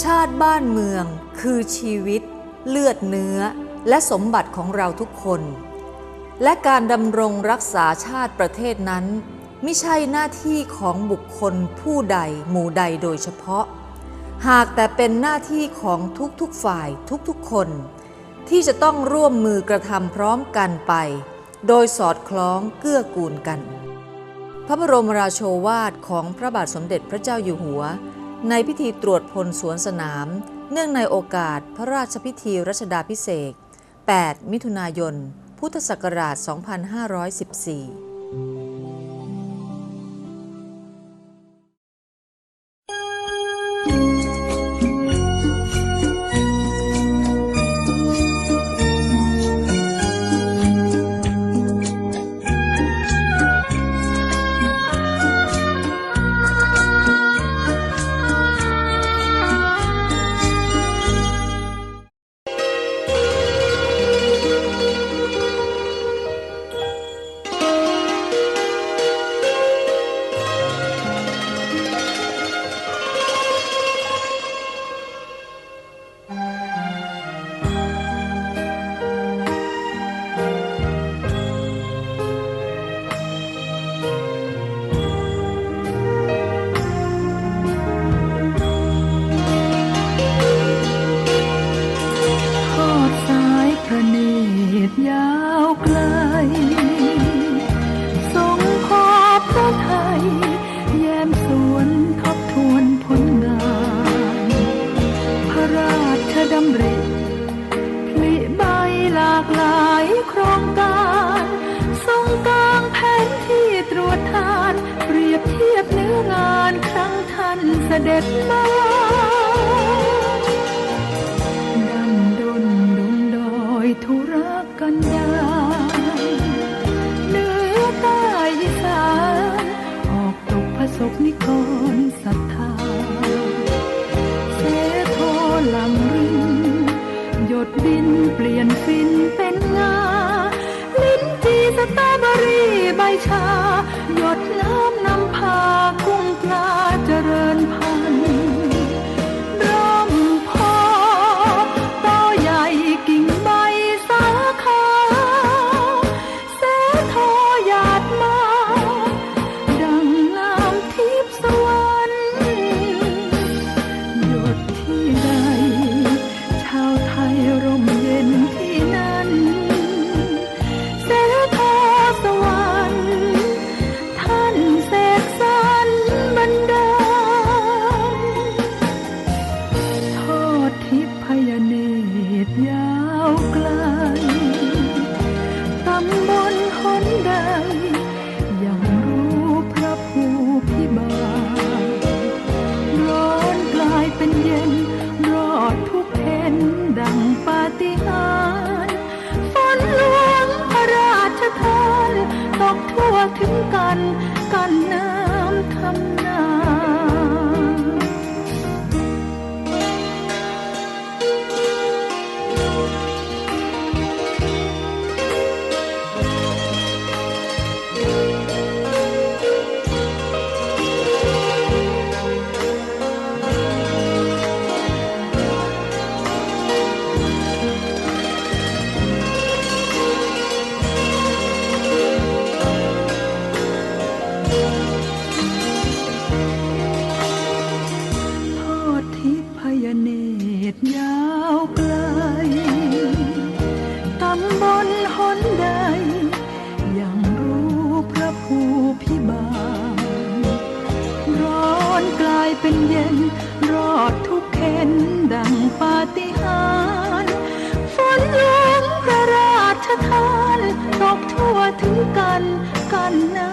ชาติบ้านเมืองคือชีวิต เลือดเนื้อ และสมบัติของเราทุกคน และการดำรงรักษาชาติประเทศนั้น ไม่ใช่หน้าที่ของบุคคลผู้ใดหมู่ใดโดยเฉพาะ หากแต่เป็นหน้าที่ของทุกๆฝ่ายทุกๆคน ที่จะต้องร่วมมือกระทำพร้อมกันไป โดยสอดคล้องเกื้อกูลกัน พระบรมราโชวาทของพระบาทสมเด็จพระเจ้าอยู่หัว ในพิธีตรวจพลสวนสนาม เนื่องในโอกาสพระราชพิธีรัชดาพิเศษ8มิถุนายน พุทธศักราช 2514ำริผลิใบหลากหลายโครงการทรงกลางแผนที่ตรวจทาน เปรียบเทียบเนื้องานครั้งท่านเสด็จมาดันดนดงดอยธุรกันดาเนือใต้สานออกตกพระศนิกรศรั ฟินเป็นงา ลิ้นจีสตรอเบอรี่ใบชา หยดน้ำ ทั่วถึงกัน กันน้ำทำนาานฝนหลวงพระราชทานตกทั่วถึงกันกันนา